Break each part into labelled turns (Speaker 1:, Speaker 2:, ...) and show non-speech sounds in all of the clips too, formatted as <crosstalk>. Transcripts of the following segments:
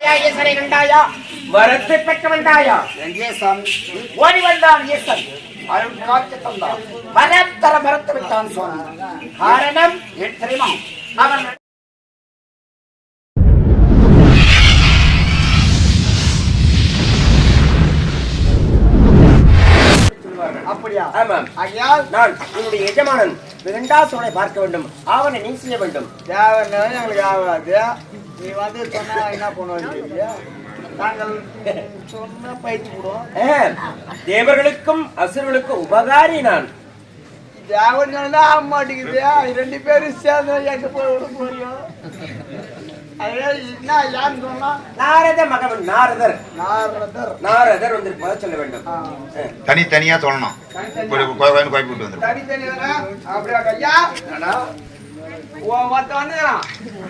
Speaker 1: ஈஸ்வரை கண்டாயா வரத்தை பெற்ற வந்தாயா ஓடி வந்தான் ஈசன் அருள் காத்து தந்தான் வரம் தர மறுத்து விட்டான் சுவாமி. காரணம்
Speaker 2: தெரியுமா
Speaker 1: அவன்
Speaker 2: அப்படியா?
Speaker 1: ஆமாம்.
Speaker 2: ஆகையால்
Speaker 1: நான் உன்னுடைய எஜமானன். வெங்கடாசுரனை பார்க்க வேண்டும். அவனை நீ செய்ய வேண்டும்.
Speaker 2: தேவையான எங்களுக்கு ஆகாது. நீ வந்து சொன்னா என்ன பண்ணுவாங்க நாங்கள் சொன்ன பயிற்சி விடுவோம்
Speaker 1: ஆ, தேவர்களுக்கும் அசுரர்களுக்கும் உபகாரி நான்.
Speaker 2: ஆக மாட்டேங்குது. ரெண்டு பேரும் சேர்ந்து எங்க போய் விட. ஆ.
Speaker 3: தனித்தனியா சொல்லணும். கோயில் கோயில் வந்துடும்
Speaker 2: தனித்தனி தானே? அப்படியா ஐயா ஒருத்த வந்துக்கிறான்.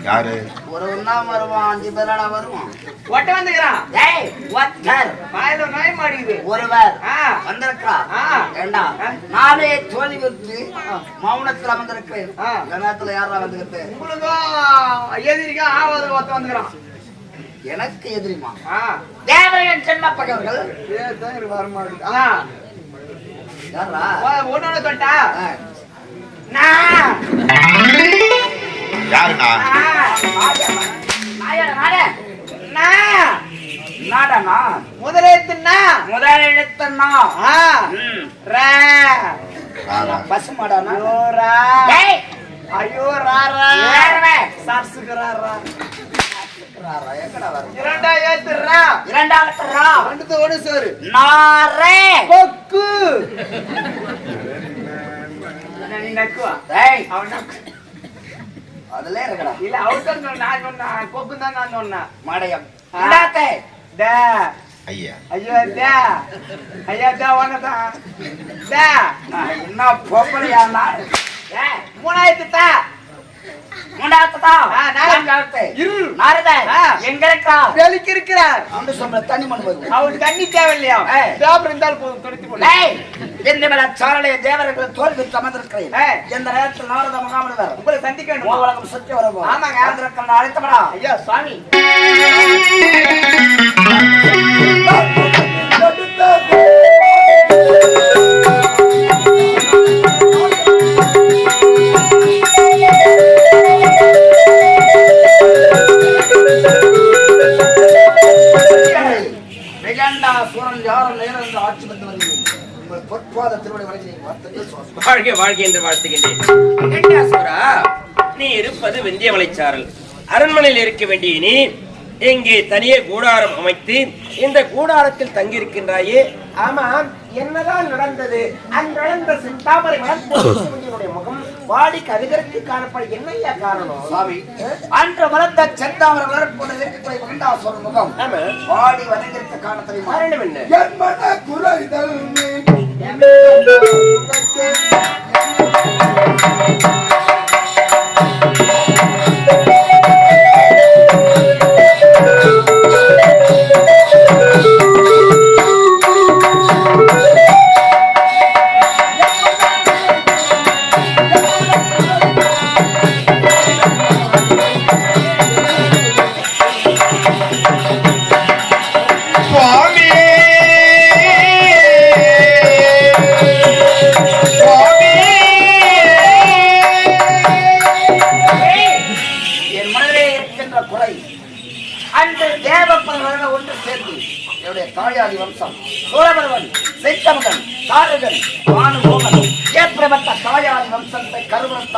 Speaker 3: யாரு?
Speaker 2: ஒரு ஒன்னா வருவான் அஞ்சு பேராடா வருவான்.
Speaker 4: ஒட்ட வந்துக்கிறான்.
Speaker 2: டேய் ஒருத்தர்.
Speaker 4: வாயில நாய் மாடிக்குது.
Speaker 2: ஒருவர்
Speaker 4: ஆ.
Speaker 2: ஏண்டா? நானே தோல்வி விட்டு மௌனத்துல. இந்த நேரத்துல யாரா வந்துருக்கு
Speaker 4: உங்களுக்கும் எதிரிக்கா ஆவது ஒருத்த வந்துக்கிறான்.
Speaker 2: எனக்கு எதிரிமா தேவரையன் சின்ன பகவர்கள் யாரா
Speaker 4: ஒன்னொன்னு தொட்டா. நான். ஆ
Speaker 2: ம்.
Speaker 4: ரா.
Speaker 3: ராரா.
Speaker 2: பசுமாடானா
Speaker 4: ஐயோ ரா.
Speaker 2: டேய்.
Speaker 4: ஐயோ ராரா? சாப்ஸுக்குறாரா
Speaker 2: இரண்டாவது ரா.
Speaker 4: ரெண்டு தோடு சோறு.
Speaker 2: நாரே.
Speaker 4: கொக்கு நீ நக்குவா?
Speaker 2: டேய்,
Speaker 4: அவன் நக்கு
Speaker 2: அதுல இருக்கடா.
Speaker 4: இல்ல அவர் தான் சொன்னா, நான் சொன்னா கொக்கு தான் நான் சொன்னேன்
Speaker 2: மடையம்.
Speaker 4: டே
Speaker 3: ஐயா
Speaker 4: ஐயோ டே ஐயா டே டே
Speaker 2: என்ன பொம்பளையா நாடு?
Speaker 4: டேய், மூணாயிரத்து தா
Speaker 2: மூன்றாவது தா.
Speaker 4: ஆ, நாலு.
Speaker 2: நான்காவது.
Speaker 4: இரு
Speaker 2: நாரதே. எங்க இருக்கா?
Speaker 4: இருக்கிறார்
Speaker 2: சொல்ற தண்ணி மண் வருது.
Speaker 4: அவருக்கு தண்ணி தேவையில்லையா. பேப்பர் இருந்தாலும் போதும் துடைத்து போல
Speaker 2: டேய், இந்த மேல சாரலைய தேவர்கள் தோல்வி அமர்ந்திருக்கிறேன்.
Speaker 4: ஏய்.
Speaker 2: இந்த நேரத்தில் நாரத முகாமிடுவார்
Speaker 4: உங்களை சந்திக்க வேண்டும்?
Speaker 2: உலகம் சுற்றி வருவோம்.
Speaker 4: ஆமாங்க.
Speaker 2: ஆந்திரக்கள் அழைத்தவரா
Speaker 4: ஐயா சுவாமி.
Speaker 2: சூரன் யாரும் நேரம் ஆட்சி வந்து வருகிறேன் உங்கள் பொற்பாத திருவடி வரைக்கும்
Speaker 1: வாழ்க வாழ்க என்று வாழ்த்துகின்றேன். நீ இருப்பது வெந்திய மலைச்சாரல் அரண்மனையில் இருக்க வேண்டிய நீ இங்கே தனியே கூடாரம் அமைத்து இந்த கூடாரத்தில் தங்கியிருக்கின்றாயே. ஆமாம் என்னதான் நடந்தது? அன்றளந்த செந்தாமரை முகம் வாடி கருகருக்கு காணப்பட என்னையா காரணம்?
Speaker 2: சுவாமி அன்று வளர்ந்த செந்தாமர வளர்ப்போடு இருக்கக்கூடிய மகண்டாசுரன் முகம்.
Speaker 1: ஆமா.
Speaker 2: வாடி வணங்கிருக்க தெரியுமா
Speaker 1: காரணம் என்ன?
Speaker 2: என் மன குறைதல்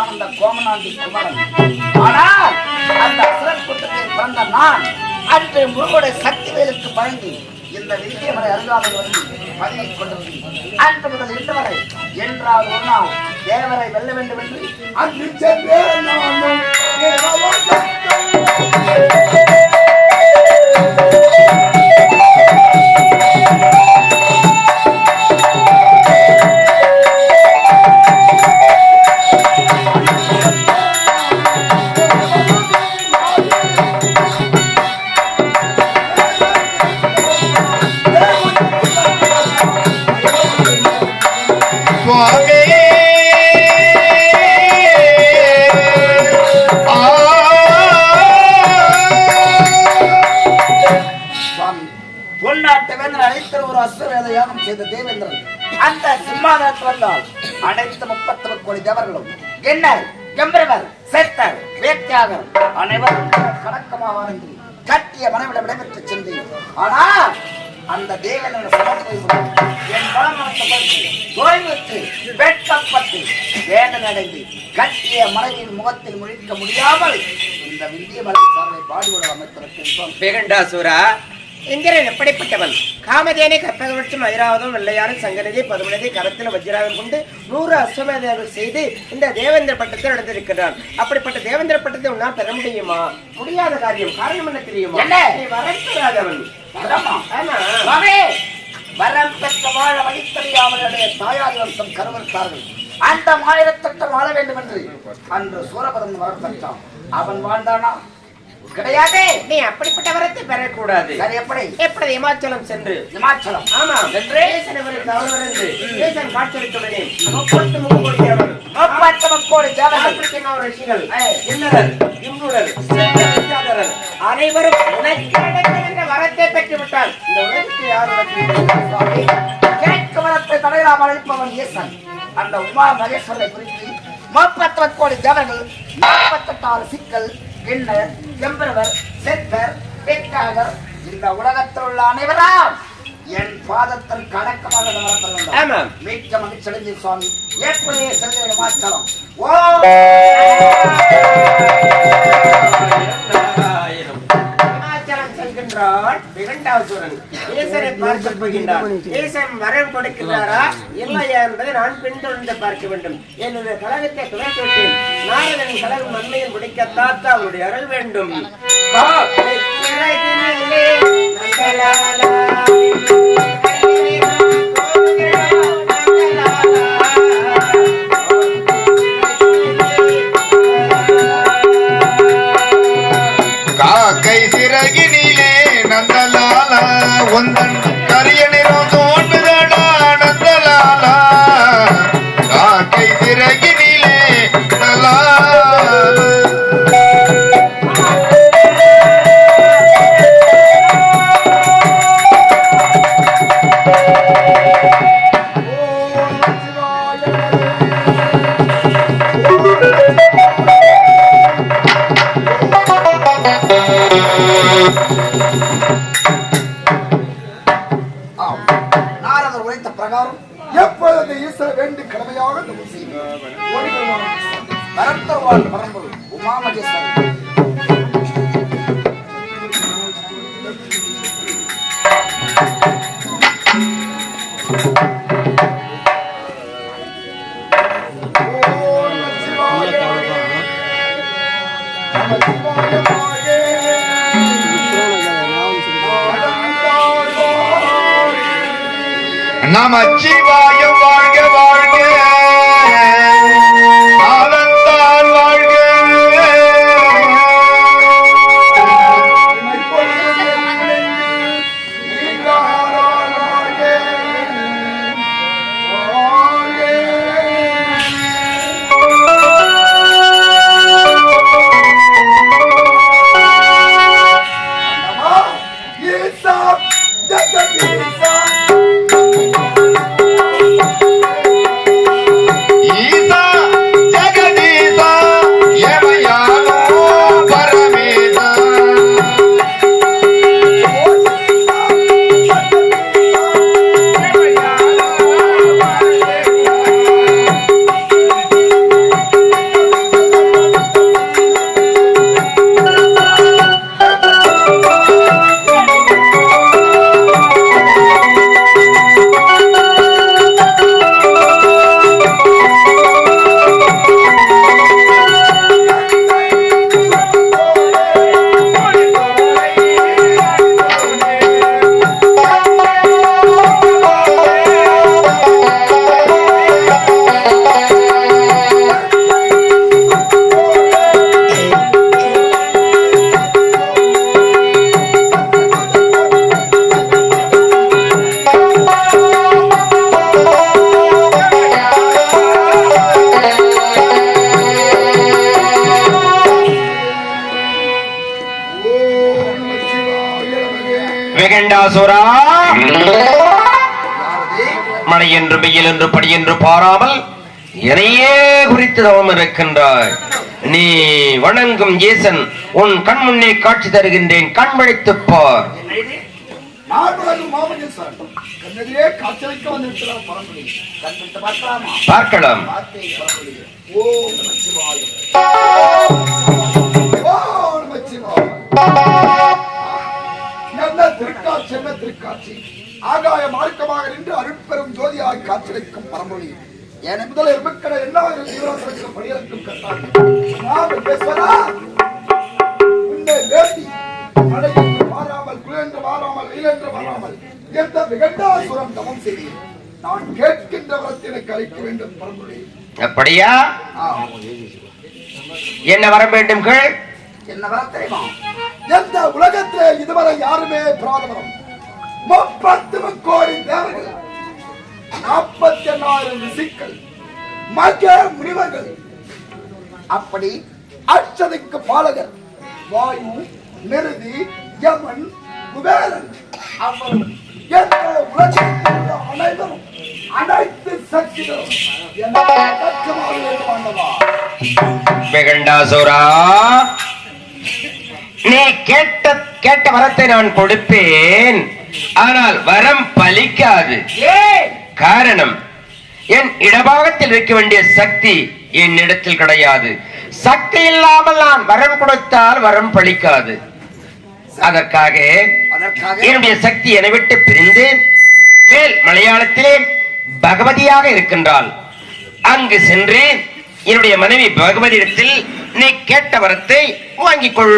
Speaker 2: தான் அந்த கோமநாந்தி குமரன். ஆனால் அந்த அசுரன் கூட்டத்தில் பிறந்த நான் அன்று முருகனுடைய சக்தி வேலுக்கு பயந்து இந்த விந்தியமலை அருகாமல் வந்து பணியை கொண்டிருந்தேன். அன்று முதல் இன்று வரை என்றால் ஒரு நாள் தேவரை வெல்ல வேண்டும் என்று அன்று சென்றேன் யாகம் செய்த தேவேந்திரன். அந்த சிம்மாதனத்தில் வந்தால் அனைத்து முப்பத்தி கோடி தேவர்களும் என்ன கம்பரவர் சேத்தர் வேட்டையாளர் அனைவரும் கணக்கமாக கட்டிய மனைவிடம் விடைபெற்று சென்றேன். ஆனால் அந்த தேவனோட சமத்தை என் ஓய்வுக்கு வெட்கப்பட்டு வேதனை அடைந்து கட்டிய மனைவியின் முகத்தில் முழிக்க முடியாமல் இந்த விந்திய மலை சார்பை பாடுபட அமைத்திருக்கின்றோம்.
Speaker 1: பேகண்டாசுரா இந்திரன் எப்படிப்பட்டவன்? காமதேனை கற்பகவட்சம் ஐராவதம் வெள்ளையாறு சங்கரதி பதுமனதி கரத்தில் வஜ்ராகம் கொண்டு நூறு அஸ்வமேதங்கள் செய்து இந்த தேவேந்திர பட்டத்தில் எடுத்திருக்கிறான் அப்படிப்பட்ட தேவேந்திர பட்டத்தை உன்னால் பெற முடியுமா? முடியாத காரியம் காரணம் என்ன தெரியுமா? வரக்கூடாதவன்
Speaker 2: வரமா? வரம் பெற்ற வாழ வழித்தறியாமலுடைய தாயார் வம்சம் கருவறுத்தார்கள். அந்த மாயிரத்தட்டம் வாழ வேண்டும் என்று அன்று சூரபதன் வரம் பெற்றான் அவன் வாழ்ந்தானா? கிடையாதே
Speaker 1: நீ அப்படிப்பட்ட வரத்தை பெறக்கூடாது.
Speaker 2: சரி எப்படி?
Speaker 1: எப்படி இமாச்சலம் சென்று?
Speaker 2: இமாச்சலம்.
Speaker 1: ஆமா.
Speaker 2: சென்று.
Speaker 1: தேசனவருக்கு அவரவருந்து தேசம் காட்சியளித்துடனே முப்பத்து முப்பது தேவர்கள்.
Speaker 2: முப்பத்து முக்கோடி ஜாதகர்கள்
Speaker 1: ஆப்பிரிக்கன் ரிஷிகள்
Speaker 2: ஏய்.
Speaker 1: இன்னரர் இம்ருடர் சித்தாதரர் அனைவரும் உனக்கு வரத்தை பெற்று விட்டால் இந்த உலகத்தை யார்
Speaker 2: சுவாமி, கேட்கும் வரத்தை தடையிலாமல் அளிப்பவன் ஈசன் அந்த உமா மகேஸ்வரை குறித்து முப்பத்தி கோடி ஜனங்கள் நாற்பத்தெட்டாறு சிக்கல் கிண்ணர் செம்பரவர் செத்தர் பெற்றாகர். இந்த உலகத்தில் உள்ள அனைவரும் என் பாதத்தில் கடக்கமாக நடத்த
Speaker 1: ஆமாம்.
Speaker 2: மிக்க மகிழ்ச்சி சுவாமி. எப்படியே செல்கிற மாற்றலாம். ஓ!
Speaker 1: என்றால் செல்கின்றான் விகண்டாசுரன் ஈசனை பார்க்க போகின்றான் ஈசன் வரம் கொடுக்கிறாரா இல்லையா என்பதை நான் பின்தொடர்ந்து பார்க்க வேண்டும். என்னுடைய கழகத்தை துணைத்து விட்டேன் நாரதன் கழகம் நன்மையில் முடிக்கத்தாத்த அவருடைய அருள் வேண்டும். வா, சிறகினிலே
Speaker 2: Wonder.
Speaker 3: நமச்சிவாயம் வாழ்க வாழ்க.
Speaker 2: யாரது
Speaker 1: மழை என்று வெயில் என்று படி என்று பாராமல் என்னையே குறித்து தவம் இருக்கின்றாய். நீ வணங்கும் ஈசன் உன் கண் முன்னே காட்சி தருகின்றேன் கண் விழித்துப் பார்.
Speaker 2: பார்க்கலாமா.
Speaker 5: திருக்காட்சி என்ன திருக்காட்சி. ஆகாய மார்க்கமாக நின்று அருட்பெரும் ஜோதியாய் காட்சியளிக்கும் பரம்பொழி. என முதல் எருமக்கடை எல்லா ஜீவராசனுக்கும் பணியளிக்கும் கட்டாளி உன்னை வேண்டி மழை என்று மாறாமல் குளிரென்று மாறாமல் வெயிலென்று மாறாமல் எந்த விகண்டாசுரம் தமம் செய்தேன் நான் கேட்கின்ற வரத்தை எனக்கு அளிக்க வேண்டும் பரம்பொழி.
Speaker 1: அப்படியா? என்ன வர வேண்டும் கேள்.
Speaker 2: என்ன தெரியுமா?
Speaker 5: எந்த உலகத்திலே இதுவரை யாருமே பிராதமரம்? முப்பத்து கோடி தேவர்கள் நாற்பத்தி எண்ணாயிரம் ரிஷிக்கள் மக முனிவர்கள். அப்படி அச்சதைக்கு பாலகர் வாயு நிறுதி யமன் குபேரன். அவரும் எந்த உலகத்தில் அனைவரும் அனைத்து சக்திகளும் எனக்கு அடக்கமாக
Speaker 1: வெகண்டாசுரா நீ கேட்ட கேட்ட வரத்தை நான் கொடுப்பேன். ஆனால் வரம் பலிக்காது. காரணம் என் இடபாகத்தில் இருக்க வேண்டிய சக்தி என்னிடத்தில் கிடையாது. சக்தி இல்லாமல் நான் வரம் கொடுத்தால் வரம் பலிக்காது. அதற்காக என்னுடைய சக்தி என்னை விட்டு பிரிந்து மேல் மலையாளத்திலே பகவதியாக இருக்கின்றாள். அங்கு சென்று என்னுடைய மனைவி பகவதியிடத்தில் நீ கேட்ட வரத்தை வாங்கிக் கொள்.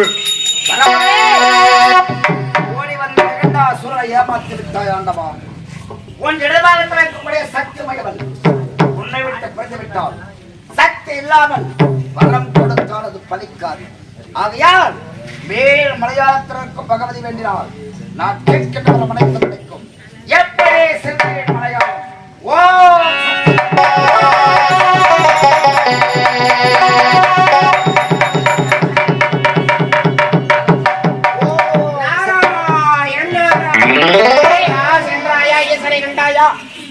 Speaker 2: ஓடி வந்த விகண்டா சூரனை ஏமாத்தி விட்டாய் ஆண்டவா. உன் இடபாகத்தில் இருக்கக்கூடிய சக்தி மகவன் உன்னை விட்டு பிறந்து விட்டால் சக்தி இல்லாமல் வரம் கொடுத்தால் அது பலிக்காது. ஆகையால் மேல் மலையாளத்தில் இருக்கும் பகவதி வேண்டினால் நான் கேட்கின்ற ஒரு மனைவி கிடைக்கும் எப்படி சென்றேன் மலையாளம். ஓ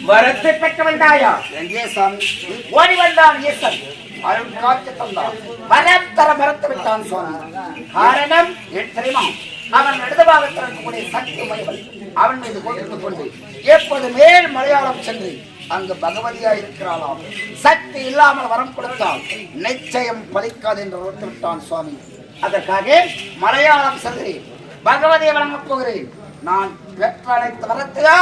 Speaker 1: வரத்தை பெற்ற வந்தாயா
Speaker 2: ஓடி வந்தான் இயேசன். அருள் காத்து தந்தான். வரம் தர மறுத்து விட்டான் சொன்னான் காரணம் தெரியுமா? அவன் இடது பாகத்தில் இருக்கக்கூடிய சக்தி மனிதன் அவன் மீது கொண்டு கொண்டு எப்போது மேல் மலையாளம் சென்று அங்கு பகவதியா இருக்கிறாளாம். சக்தி இல்லாமல் வரம் கொடுத்தால் நிச்சயம் பலிக்காது என்று உணர்ந்து விட்டான் சுவாமி. அதற்காக மலையாளம் செல்கிறேன். பகவதியை வழங்கப் போகிறேன். நான் பெற்ற அனைத்து வரத்தையா?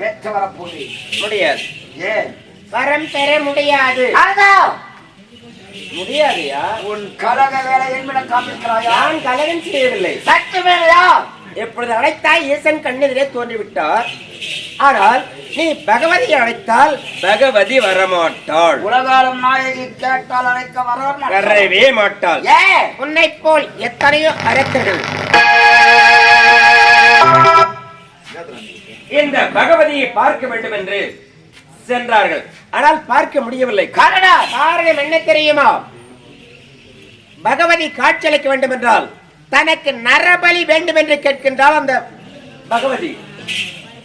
Speaker 2: பெற்று வரப்போகிறேன்
Speaker 1: முடியாது.
Speaker 2: ஏன்?
Speaker 1: வரம் பெற முடியாது. முடியாதுயா?
Speaker 2: உன் கழக வேலை என்னிடம் காண்பிக்கிறாயா
Speaker 1: நான் கலகம் செய்யவில்லை.
Speaker 2: சக்தி வேலையா
Speaker 1: எப்பொழுது அழைத்தாய் ஈசன் கண்ணெதிரே தோன்றிவிட்டார். ஆனால் நீ பகவதியை அழைத்தால் பகவதி வரமாட்டாள்.
Speaker 2: உலகாலம் நாயகி கேட்டால் அழைக்க வர
Speaker 1: வரவே மாட்டாள்.
Speaker 2: ஏ!
Speaker 1: உன்னை போல் எத்தனையோ அரக்கர்கள் இந்த பகவதியை பார்க்க வேண்டும் என்று சென்றார்கள். ஆனால் பார்க்க முடியவில்லை.
Speaker 2: காரணம்
Speaker 1: காரணம் என்ன தெரியுமா? பகவதி காட்சியளிக்க வேண்டும் என்றால் தனக்கு நரபலி வேண்டும் என்று கேட்கின்றாள் அந்த பகவதி.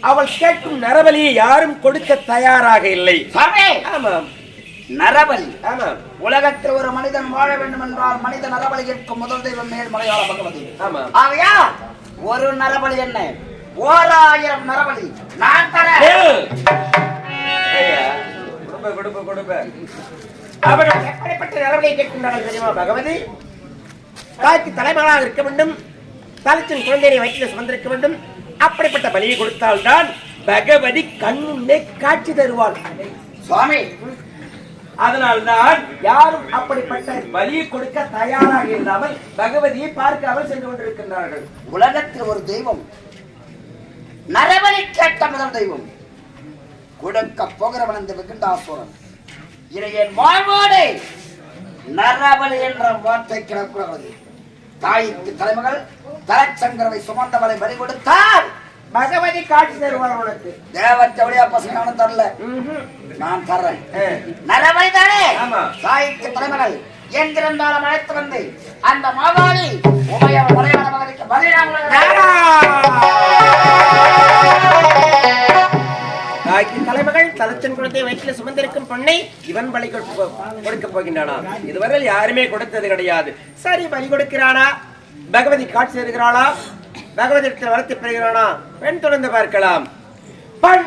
Speaker 1: அவள் கேட்கும் நரபலியை யாரும் கொடுக்க தயாராக இல்லை. ஆமாம்.
Speaker 2: நரபலி. உலகத்தில் ஒரு மனிதன் வாழ வேண்டும் என்றால் மனித நரபலி கேட்கும் முதல் தெய்வம் மேல் மலையாள பகவதி ஆகையா ஒரு நரபலி என்ன? ஓராயிரம் நரபலி நான் தரேன்.
Speaker 1: கொடுப்ப, கொடுப்ப, கொடுப்ப. அவர்கள் எப்படிப்பட்ட நரபலியை கேட்கின்றார்கள் தெரியுமா பகவதி? தாய்க்கு தலைமகளாக இருக்க வேண்டும். தலைச்சின் குழந்தையை வயிற்றில் சுமந்திருக்க வேண்டும். அப்படிப்பட்ட பலியை கொடுத்தால்தான் பகவதி கண்முன்னே காட்சி தருவாள்.
Speaker 2: சுவாமி.
Speaker 1: அதனால்தான் யாரும் அப்படிப்பட்ட பலியை கொடுக்க தயாராக இல்லாமல் பகவதியை பார்க்காமல் சென்று கொண்டிருக்கின்றார்கள்.
Speaker 2: உலகத்தில் ஒரு தெய்வம் நரபலி கேட்ட முதல் தெய்வம். கொடுக்க போகிறவன் இந்த விகண்டாசுரன் இதை என் வாழ்வோடு நரபலி என்ற வார்த்தை கிடக்கிறது தாய்க்கு தலைமகள் தலைச்சங்கரவை சுமந்தவளை பலி கொடுத்தால்
Speaker 1: பகவதி காட்சி தருவாள் உனக்கு.
Speaker 2: தேவத்தை வழியா பசங்க தரல. நான் தர்றேன். நரபலி தானே
Speaker 1: ஆமா.
Speaker 2: தாய்க்கு தலைமகள் எங்கிருந்தாலும் அழைத்து வந்து அந்த
Speaker 1: மாதாவி தலைமகள் தலத்தின் குழந்தை வயிற்றில் சுமந்திருக்கும் பொண்ணை இவன் பலி கொடுக்க போகின்றானா? இதுவரை யாருமே கொடுத்தது கிடையாது. சரி பலி கொடுக்கிறானா? பகவதி காட்சி தருகிறாளா? பகவதிடத்தில் வளர்த்து பெறுகிறானா? பெண் தொடர்ந்து பார்க்கலாம். பண்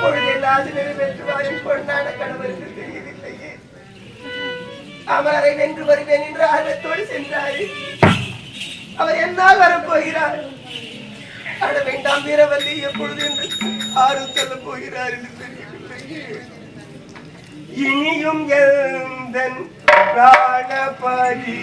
Speaker 1: எப்பொழுது நிறைவேற்றுவார் கணவருக்கு அமரரை வென்று வருவேன் என்று ஆர்வத்தோடு சென்றார் அவர் என்னால் வரப்போகிறார். அட வேண்டாம் வீரவல்லி எப்பொழுது என்று ஆர்வம் சொல்ல போகிறார் என்று தெரியவில்லை இனியும் எந்த பிராணபதி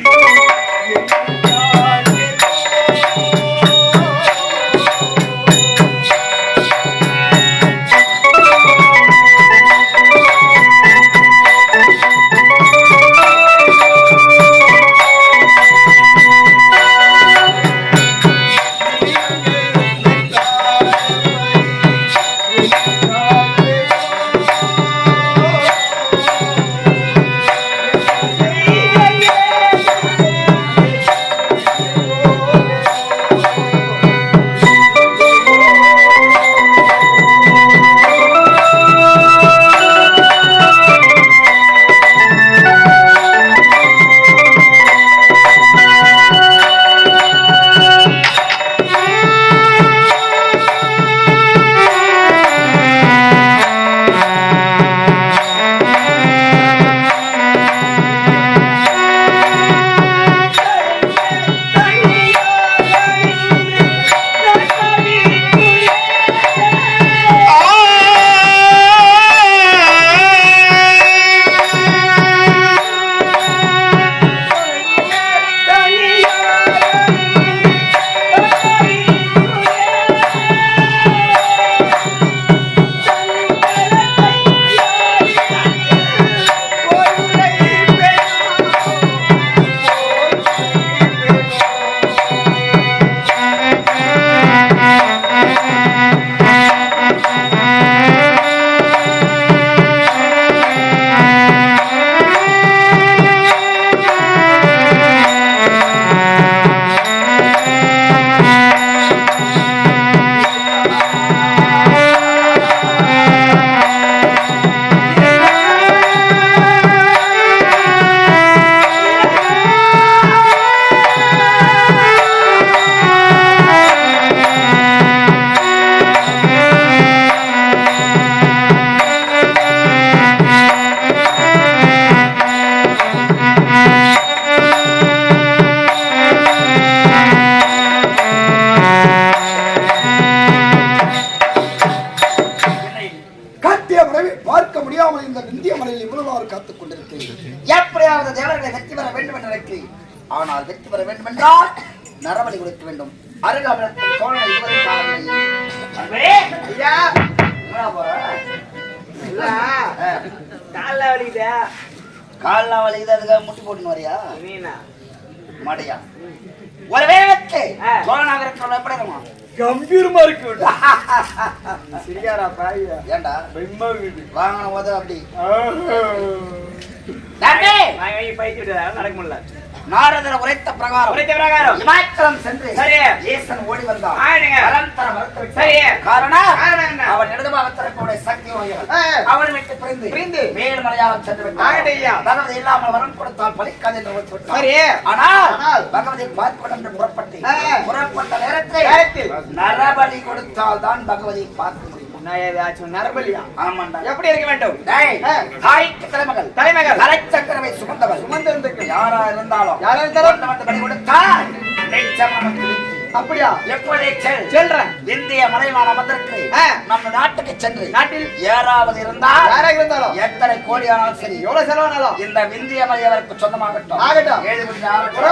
Speaker 5: பார்க்க முடியாமல் இந்த இந்திய மலையில் இவ்வளவு காத்துக் கொண்டிருக்கிறேன்
Speaker 2: எப்படியாவது தேவர்களை வெற்றி பெற வேண்டும் என்று நினைக்கிறேன் ஆனால் வெற்றி பெற வேண்டும் என்றால் நரபலி கொடுக்க வேண்டும். அருகாமல் தோழனை இருவரும் காவலை
Speaker 4: ஐயா!
Speaker 2: என்னடா போற?
Speaker 4: இல்ல.
Speaker 2: ஆ,
Speaker 4: கால்ல வலிக்குதா.
Speaker 2: கால்ல வலிக்குது அதுக்காக முட்டி போட்டுன்னு வரியா? மாடியா ஒரு எப்படி இருக்கும்
Speaker 4: கம்பீரமா இருக்கு <laughs>
Speaker 2: ஏண்டா?
Speaker 4: பெம்மா வீடு
Speaker 2: வாங்கின போது அப்படி.
Speaker 4: நடக்க முடியல.
Speaker 2: நாரதர் உரைத்த பிரகாரம்.
Speaker 4: உரைத்த பிரகாரம்.
Speaker 2: இமாச்சலம் சென்று
Speaker 4: சரி.
Speaker 2: ஈசன் ஓடி வந்தான்.
Speaker 4: ஆயிடுங்க.
Speaker 2: பலன் தர மறுத்துவிட்டான்.
Speaker 4: சரி.
Speaker 2: காரணம்
Speaker 4: காரணம் என்ன?
Speaker 2: இடதுபாகத்திற்குடைய சக்தி. அவன் விட்டு பிரிந்து
Speaker 4: பிரிந்து.
Speaker 2: மேல்மலையாக சென்று விட்டான் இல்லாமல் வரம் கொடுத்தால் பலிக்காது என்று.
Speaker 4: சரி.
Speaker 2: ஆனால் பகவதி பார்ப்படம் என்று புறப்பட்டு. புறப்பட்ட நேரத்தில். நரபலி கொடுத்தால் தான் பகவதியை பார்க்க முடியும்
Speaker 4: நரபலியா
Speaker 2: ஆமாண்டா
Speaker 4: எப்படி இருக்க வேண்டும்.
Speaker 2: தாய்க்கு தலைமகள்
Speaker 4: தலைமகள்.
Speaker 2: தலைச்சக்கரவை சுமந்தவள்
Speaker 4: சுமந்து இருந்திருக்கு.
Speaker 2: யாரா இருந்தாலும்
Speaker 4: யாரா இருந்தாலும்.
Speaker 2: பலி கொடுத்தால் நிச்சயம் நமக்கு வெற்றி.
Speaker 4: அப்படியா?
Speaker 2: எப்படி செல்.
Speaker 4: செல்றேன்.
Speaker 2: இந்திய மலைவாழ் அமர்ந்திருக்கு
Speaker 4: ஆ.
Speaker 2: நம்ம நாட்டுக்கு சென்று
Speaker 4: நாட்டில்
Speaker 2: ஏறாவது இருந்தால்
Speaker 4: யாரா இருந்தாலும்
Speaker 2: எத்தனை கோடி ஆனாலும் சரி.
Speaker 4: எவ்வளவு செலவானாலும்
Speaker 2: இந்த விந்திய மலை அவருக்கு சொந்தமாகட்டும்.
Speaker 4: ஆகட்டும்.
Speaker 2: ஏழு மணி ஆகட்டும்.